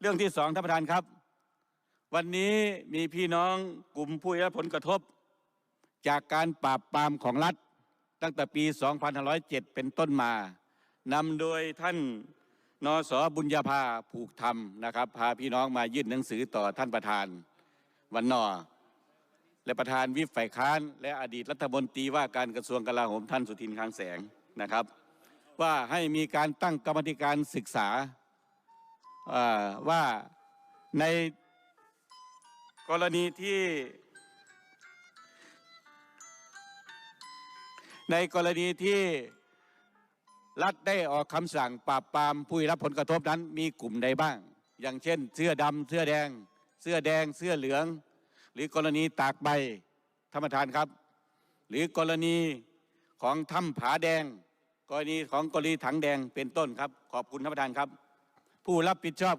เรื่องที่สองท่านประธานครับ วันนี้มีพี่น้องกลุ่มผู้ได้รับผลกระทบ จากการปราบปรามของรัฐ ตั้งแต่ปี 2507 เป็นต้นมานำโดยท่านนสบุญญาภาผูกธรรมนะครับ พาพี่น้องมายื่นหนังสือต่อท่านประธานวันนอและประธานวิปฝ่ายค้าน และอดีตรัฐมนตรีว่าการกระทรวงกลาโหมท่านสุทินคลังแสงนะครับ ว่าให้มีการตั้งกรรมธิการศึกษาอ่า ว่าในกรณีที่ ในกรณีที่รัฐได้ออกคำสั่งปราบปรามผู้รับผลกระทบนั้นมีกลุ่มใดบ้าง อย่างเช่น เสื้อดำเสื้อแดง เสื้อแดง เสื้อเหลือง หรือกรณีตากใบท่านประธานครับ หรือกรณีของถ้ำผาแดง กรณีของกรณีถังแดงเป็นต้นครับ ขอบคุณท่านประธานครับ ผู้รับผิดชอบ